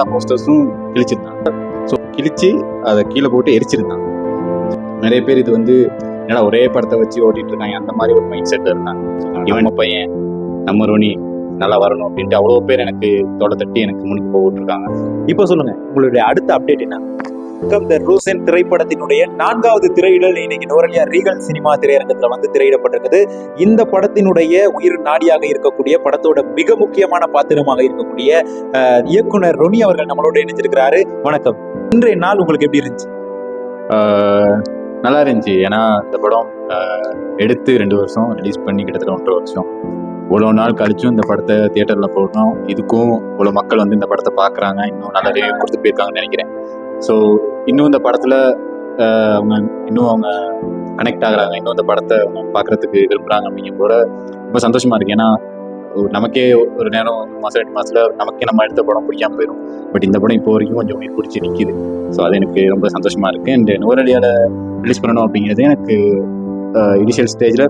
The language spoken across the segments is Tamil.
எல்லா போஸ்டர்ஸும் கிழிச்சிருந்தாங்க. ஸோ கிழிச்சு அதை கீழே போட்டு எரிச்சிருந்தாங்க. நிறைய பேர் இது வந்து என்னடா ஒரே படத்தை வச்சு ஓட்டிட்டு இருக்காங்க அந்த மாதிரி ஒரு மைண்ட் செட் இருந்தாங்க இவன் பையன் நம்ம ரோனி நல்லா வரணும் அப்படின்ட்டு அவ்வளோ பேர் எனக்கு தொட தட்டி எனக்கு முன்னுக்கு போட்டு இருக்காங்க இப்போ சொல்லுங்க உங்களுடைய அடுத்த அப்டேட் என்ன? த ரூசன் திரைப்படத்தினுடைய நான்காவது திரையிடல். இன்னைக்கு நோரலியா ரீகல் சினிமா திரையரங்கத்துல வந்து திரையிடப்பட்டிருக்குது. இந்த படத்தினுடைய உயிர் நாடியாக இருக்கக்கூடிய படத்தோட மிக முக்கியமான பாத்திரமாக இருக்கக்கூடிய இயக்குனர் ரொனி அவர்கள் நம்மளோட இணைஞ்சிருக்கிறாரு. வணக்கம். இன்றைய நாள் உங்களுக்கு எப்படி இருந்துச்சு? நல்லா இருந்துச்சு. ஏன்னா இந்த படம் எடுத்து ரெண்டு வருஷம் ரிலீஸ் பண்ணி கிட்டத்தட்ட ஒன்றரை வருஷம். இவ்வளோ நாள் கழிச்சும் இந்த படத்தை தியேட்டரில் போடணும். இதுக்கும் இவ்வளோ மக்கள் வந்து இந்த படத்தை பார்க்குறாங்க. இன்னும் நல்ல ரிவ்யூ கொடுத்து போயிருக்காங்கன்னு நினைக்கிறேன். ஸோ இன்னும் இந்த படத்தில் அவங்க இன்னும் அவங்க கனெக்ட் ஆகுறாங்க. இன்னும் அந்த படத்தை அவங்க பார்க்குறதுக்கு விரும்புகிறாங்க அப்படிங்கும் போல ரொம்ப சந்தோஷமா இருக்கு. ஏன்னா ஒரு நமக்கே ஒரு நேரம் ஒரு மாதம் ரெண்டு மாதத்துல நமக்கே நம்ம எடுத்த படம் பிடிக்காமல் போயிடும் பட் இந்த படம் இப்போ வரைக்கும் கொஞ்சம் உயிர் பிடிச்சி நிற்கிது ஸோ அது எனக்கு ரொம்ப சந்தோஷமா இருக்குது அண்ட் நோரடியால் ரிலீஸ் பண்ணணும் அப்படிங்கிறது எனக்கு இனிஷியல் ஸ்டேஜில்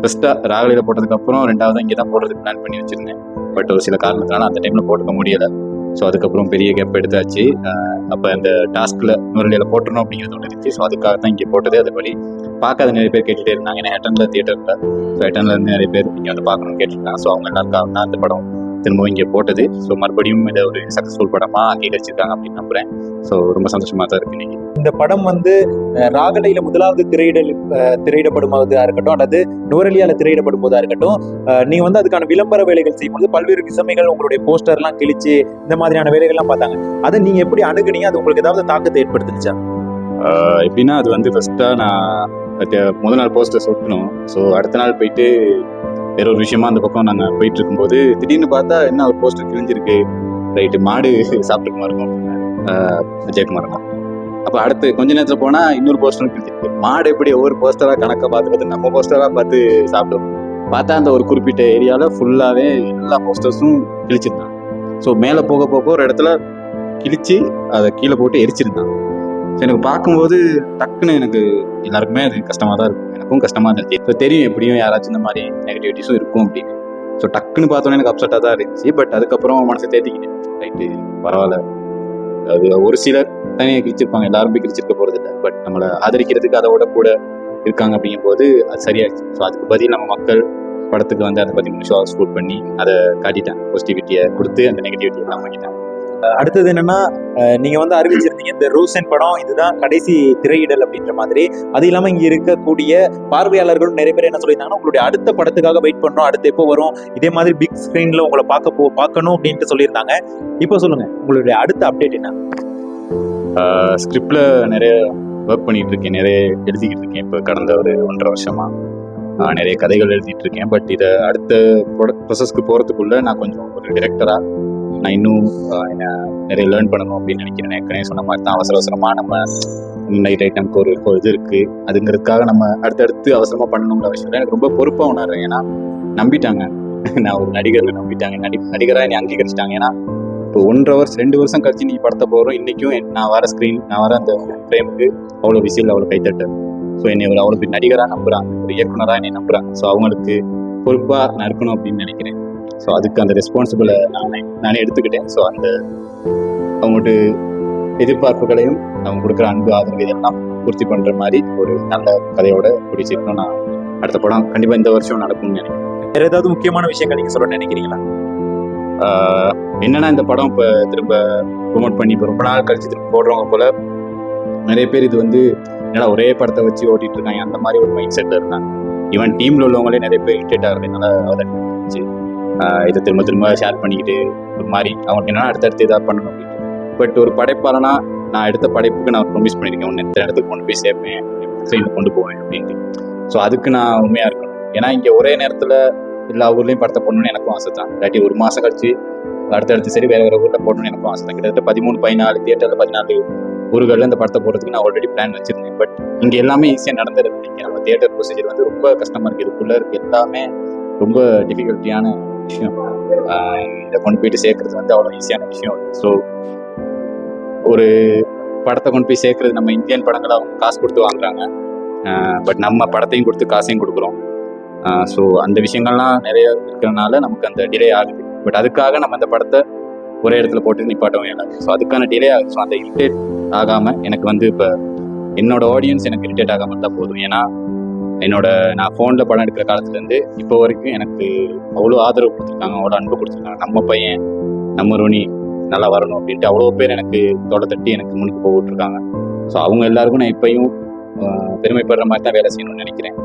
ஃபஸ்ட்டாக ராகலையில் போட்டதுக்கப்புறம் ரெண்டாவது இங்கே தான் போடுறதுக்கு பிளான் பண்ணி வச்சுருந்தேன். பட் ஒரு சில காரணத்தினால அந்த டைமில் போட்டுக்க முடியலை. ஸோ அதுக்கப்புறம் பெரிய கேப் எடுத்தாச்சு. அப்போ அந்த டாஸ்கில் நுரலியில் போட்டணும் அப்படிங்கிறது ஒன்று இருந்துச்சு ஸோ அதுக்காக தான் இங்கே போட்டது. அதுபடி பார்க்காத நிறைய பேர் கேட்டுகிட்டே இருந்தாங்க. ஏன்னா ஹெட்டனில் தியேட்டரில் ஸோ ஹெட்டனில் இருந்து நிறைய பேர் இங்கே வந்து பார்க்கணும்னு கேட்டிருக்காங்க. ஸோ அவங்க எல்லாருக்காக தான் அந்த படம் திரும்பவும் இங்கே போட்டது. ஸோ மறுபடியும் இதை ஒரு சக்ஸஸ்ஃபுல் படமாக அங்கீகரிச்சிருக்காங்க அப்படின்னு நம்புகிறேன் ஸோ ரொம்ப சந்தோஷமாக தான் இருக்கு இன்னைக்கு. இந்த படம் வந்து ராகலையில முதலாவது திரையிடல் திரையிடப்படும் போதா இருக்கட்டும் அல்லது நுவரலியால திரையிடப்படும் போதா இருக்கட்டும் நீங்க வந்து அதுக்கான விளம்பர வேலைகள் செய்யும்போது பல்வேறு விசமைகள் உங்களுடைய போஸ்டர்லாம் கிழிச்சு இந்த மாதிரியான வேலைகள்லாம் பார்த்தாங்க. அதை நீங்க எப்படி அணுகுனீங்க? அது உங்களுக்கு ஏதாவது தாக்கத்தை ஏற்படுத்துச்சா எப்படின்னா அது வந்து ஃபஸ்ட்டாக நான் முதல் நாள் போஸ்டர்ஸ் ஒட்டணும். ஸோ அடுத்த நாள் போயிட்டு வேற ஒரு விஷயமா அந்த பக்கம் நாங்கள் போயிட்டு இருக்கும்போது திடீர்னு பார்த்தா என்ன ஒரு போஸ்டர் கிழிஞ்சிருக்கு. ரைட்டு மாடு சாப்பிட்டுக்குமா இருக்கும். ஆஹ் அப்போ அடுத்து கொஞ்ச நேரத்தில் போனால் இன்னொரு போஸ்டரும் கிழிஞ்சிருக்கு. மாடு எப்படி ஒவ்வொரு போஸ்டராக கணக்காக பார்த்து பார்த்து நம்ம போஸ்டராக பார்த்து சாப்பிடும் பார்த்தா அந்த ஒரு குறிப்பிட்ட ஏரியாவில் ஃபுல்லாகவே எல்லா போஸ்டர்ஸும் கிழிச்சிருந்தாங்க. ஸோ மேலே போக போக ஒரு இடத்துல கிழிச்சு அதை கீழே போட்டு எரிச்சிருந்தாங்க. ஸோ எனக்கு பார்க்கும்போது டக்குன்னு எனக்கு எல்லாருக்குமே அது கஷ்டமாக தான் இருக்கும். எனக்கும் கஷ்டமாக இருந்துச்சு ஸோ தெரியும் எப்படியும் யாராச்சும் இந்த மாதிரி நெகட்டிவிட்டிஸும் இருக்கும் அப்படின்னு. ஸோ டக்குன்னு பார்த்தோன்னே எனக்கு அப்செட்டாக தான் இருந்துச்சு. பட் அதுக்கப்புறம் மனசை தேர்த்திக்கிட்டேன் ரைட்டு பரவாயில்ல. அது ஒரு சிலர் தனியாக கிழிச்சிருப்பாங்க. எல்லாரும் போய் கிழிச்சிருக்க போகிறது இல்லை. பட் நம்மளை ஆதரிக்கிறதுக்கு அதை விட கூட இருக்காங்க அப்படிங்கும்போது அது சரியாயிடுச்சு. ஸோ அதுக்கு பதில் நம்ம மக்கள் படத்துக்கு வந்து அதை பற்றி நிமிஷம் ஸ்கூட் பண்ணி அதை காட்டிட்டேன் பாசிட்டிவிட்டியை கொடுத்து அந்த நெகட்டிவிட்டியை எல்லாம் வாங்கிட்டேன் அடுத்தது என்னன்னா நீங்க வந்து அறிவிச்சிருந்தீங்க இந்த ரூசன் படம் இதுதான் கடைசி திரையிடல் அப்படின்ற மாதிரி. அது இல்லாம இங்க இருக்கக்கூடிய பார்வையாளர்களும் நிறைய பேர் என்ன சொல்லியிருந்தாங்கன்னா உங்களுடைய அடுத்த படத்துக்காக வெயிட் பண்றோம் அடுத்து எப்போ வரும் இதே மாதிரி பிக் ஸ்கிரீன்ல உங்களை பார்க்க போ பார்க்கணும் அப்படின்ட்டு சொல்லியிருந்தாங்க. இப்போ சொல்லுங்க உங்களுடைய அடுத்த அப்டேட் என்ன? ஸ்கிரிப்டில் நிறைய ஒர்க் பண்ணிட்டு இருக்கேன் நிறைய எழுதிக்கிட்டு இருக்கேன். இப்போ கடந்த ஒரு ஒன்றரை வருஷமா நான் நிறைய கதைகள் எழுதிட்டு இருக்கேன் பட் இதை அடுத்த ப்ரொசஸ்க்கு போகிறதுக்குள்ள நான் கொஞ்சம் ஒரு டிரெக்டராக நான் இன்னும் என்ன நிறைய லேர்ன் பண்ணணும் அப்படின்னு நினைக்கிறேன். ஏற்கனவே சொன்ன மாதிரி தான் அவசர அவசரமாக நம்ம நைட் ஐட்டம்க்கு ஒரு ஒரு இது இருக்குது அதுங்கிறதுக்காக நம்ம அடுத்தடுத்து அவசரமாக பண்ணணுங்கிற அவசியம் இல்லை எனக்கு ரொம்ப பொறுப்பாக உணர்றேன். ஏன்னா நம்பிட்டாங்க. நான் ஒரு நடிகரில் நம்பிட்டாங்க. நடி நடிகராக என்னை அங்கீகரிச்சிட்டாங்க. ஏன்னா இப்போ ஒன்றரை வருஷம் ரெண்டு வருஷம் கழிச்சு நீ படத்தை போகிறோம் இன்றைக்கும் நான் வர ஸ்க்ரீன் நான் வர அந்த ஃப்ரேமுக்கு அவ்வளோ விசில் அவ்வளோ கைத்தட்டு ஸோ என்னை ஒரு அவ்வளோ நடிகராக நம்புறாங்க. ஒரு இயக்குனராக என்னை நம்புகிறாங்க ஸோ அவங்களுக்கு பொறுப்பாக நான் இருக்கணும் அப்படின்னு நினைக்கிறேன். ஸோ அதுக்கு அந்த ரெஸ்பான்சிபிளை நானே நானே எடுத்துக்கிட்டேன். ஸோ அந்த அவங்கள்ட்ட எதிர்பார்ப்புகளையும் அவங்க கொடுக்குற அன்பு ஆதரவு இதெல்லாம் பூர்த்தி பண்ணுற மாதிரி ஒரு நல்ல கதையோட கூடிய சீக்கிரம் நான் அடுத்த படம். கண்டிப்பாக இந்த வருஷம் நடக்கும்னு நினைக்கிறேன். வேற ஏதாவது முக்கியமான விஷயங்கள் நீங்க சொல்ல நினைக்கிறீங்களா? என்னன்னா இந்த படம் இப்போ திரும்ப ப்ரொமோட் பண்ணி இப்போ ரொம்ப நாள் கழிச்சு திரும்ப போடுறவங்க போல நிறைய பேர் இது வந்து என்னடா ஒரே படத்தை வச்சு ஓட்டிட்டு இருக்காங்க. அந்த மாதிரி ஒரு மைண்ட் செட்டில் இருந்தாங்க. ஈவன் டீம்ல உள்ளவங்களே நிறைய பேர் இரிட்டேட் ஆகிறதுனால இருந்துச்சு. இதை திரும்ப திரும்ப ஷேர் பண்ணிக்கிட்டு ஒரு மாதிரி அவங்களுக்கு என்னன்னா அடுத்தடுத்து இதாக பண்ணணும் அப்படின்ட்டு. பட் ஒரு படைப்பாளனா நான் எடுத்த படைப்புக்கு நான் ப்ரொமிஸ் பண்ணியிருக்கேன் ஒன்று எத்தனை இடத்துக்கு கொண்டு போய் சேர்ப்பேன் ஸ்க்ரீனில் கொண்டு போவேன் அப்படின்ட்டு. ஸோ அதுக்கு நான் உண்மையாக இருக்கணும். ஏன்னா இங்கே ஒரே நேரத்தில் எல்லா ஊர்லேயும் படத்தை போடணும்னு எனக்கும் ஆசை தான் இல்லாட்டி ஒரு மாதம் கழிச்சு அடுத்தடுத்து சரி வேற வேற ஊரில் போடணும்னு எனக்கும் ஆசை தான் கிட்டத்தட்ட பதிமூணு பதினாலு தியேட்டரில் பதினாலு ஊர்களில் இந்த படத்தை போடுறதுக்கு நான் ஆல்ரெடி பிளான் வச்சிருந்தேன். பட் இங்கே எல்லாமே ஈஸியாக நடந்துருது நம்ம தியேட்டர் ப்ரொசீஜர் வந்து ரொம்ப கஷ்டமாக இருக்குது இதுக்குள்ளே இருக்குது எல்லாமே ரொம்ப டிஃபிகல்ட்டியான விஷயம். இதை கொண்டு போயிட்டு சேர்க்கறது வந்து அவ்வளோ ஈஸியான விஷயம். ஸோ ஒரு படத்தை கொண்டு போய் சேர்க்கறது நம்ம இந்தியன் படங்களை அவங்க காசு கொடுத்து வாங்குறாங்க. பட் நம்ம படத்தையும் கொடுத்து காசையும் கொடுக்குறோம். ஸோ அந்த விஷயங்கள்லாம் நிறைய இருக்கிறனால நமக்கு அந்த டிலே ஆகுது. பட் அதுக்காக நம்ம அந்த படத்தை ஒரே இடத்துல போட்டு நிப்பாட்டவும் இல்லாது ஸோ அதுக்கான டிலே ஆகுது. ஸோ அந்த இரிட்டேட் ஆகாமல் எனக்கு வந்து இப்போ என்னோட ஆடியன்ஸ் எனக்கு இரிட்டேட் ஆகாமல் இருந்தால் போதும். ஏன்னா என்னோட நான் ஃபோனில் படம் எடுக்கிற காலத்துலேருந்து இப்போ வரைக்கும் எனக்கு அவ்வளோ ஆதரவு கொடுத்துருக்காங்க. அவ்வளோ அன்பு கொடுத்துருக்காங்க. நம்ம பையன் நம்ம ரோனி நல்லா வரணும் அப்படின்ட்டு அவ்வளோ பேர் எனக்கு தொட தட்டி எனக்கு முன்னுக்கு போட்டுருக்காங்க. ஸோ அவங்க எல்லாருக்கும் நான் இப்பையும் பெருமைப்படுற மாதிரி தான் வேலை செய்யணும்னு நினைக்கிறேன்.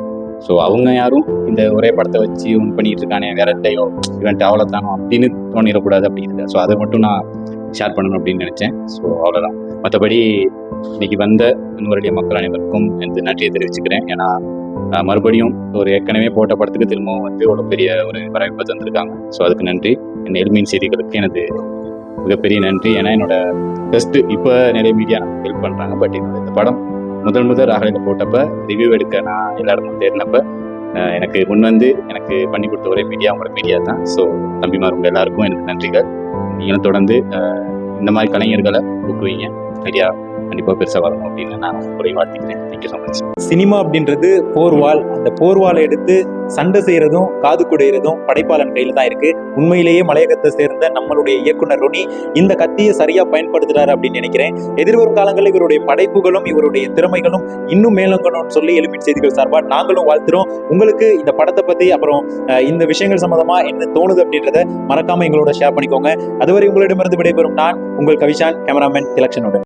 ஸோ அவங்க யாரும் இந்த ஒரே படத்தை வச்சு ஒன் பண்ணிட்டு இருக்கானே வேற இல்லையோ இவன்ட்டு அவ்வளோதானோ அப்படின்னு தோணிடக்கூடாது அப்படின்னு ஸோ அதை மட்டும் நான் ஷேர் பண்ணணும் அப்படின்னு நினச்சேன். ஸோ அவ்வளோதான் மற்றபடி இன்னைக்கு வந்த நூறடிய மக்கள் அனைவருக்கும் எனது நன்றியை தெரிவிச்சுக்கிறேன். ஏன்னா மறுபடியும் ஒரு ஏற்கனவே போட்ட படத்துக்கு திரும்பவும் வந்து ஒரு பெரிய ஒரு வரவேற்பை தந்திருக்காங்க. ஸோ அதுக்கு நன்றி. என் எல்மீன் செய்திகளுக்கு எனது மிகப்பெரிய நன்றி. ஏன்னா என்னோட ஃபர்ஸ்ட் இப்போ நிறைய மீடியா நமக்கு ஹெல்ப் பண்ணுறாங்க பட் என்னோட இந்த படம் முதல் முதல் ராகலையில் போட்டப்ப ரிவ்யூ எடுக்க நான் எல்லா இடமும் தேடினப்ப எனக்கு முன் வந்து எனக்கு பண்ணி கொடுத்த ஒரே மீடியா அவங்களோட மீடியா தான். ஸோ தம்பிமார் உங்கள் எல்லாருக்கும் எனக்கு நன்றிகள். நீங்களும் தொடர்ந்து இந்த மாதிரி கலைஞர்களை ஊக்குவீங்க சரியா? கண்டிப்பாக பெருசாக வரணும் அப்படின்னு நான் உங்களை வாழ்த்திக்கிறேன். Thank you so much cinema அப்படின்றது போர்வால் அந்த போர்வாலை எடுத்து சண்டை செய்யறதும் காது குடையிறதும் படைப்பாளன் கையில தான் இருக்கு. உண்மையிலேயே மலையகத்தை சேர்ந்த நம்மளுடைய இயக்குனர் ருணி இந்த கத்தியை சரியா பயன்படுத்துறாரு அப்படின்னு நினைக்கிறேன். எதிர்வரும் காலங்களில் இவருடைய படைப்புகளும் இவருடைய திறமைகளும் இன்னும் மேலோங்கணும்னு சொல்லி எலிமிட் செய்திகள் சார்பாக நாங்களும் வாழ்த்துறோம். உங்களுக்கு இந்த படத்தை பத்தி அப்புறம் இந்த விஷயங்கள் சம்பந்தமா என்ன தோணுது அப்படின்றத மறக்காம எங்களோட ஷேர் பண்ணிக்கோங்க. அதுவரை உங்களிடமிருந்து விடைபெறும் நான் உங்கள் கவிஷான் கேமராமேன் திலக்ஷனுடன்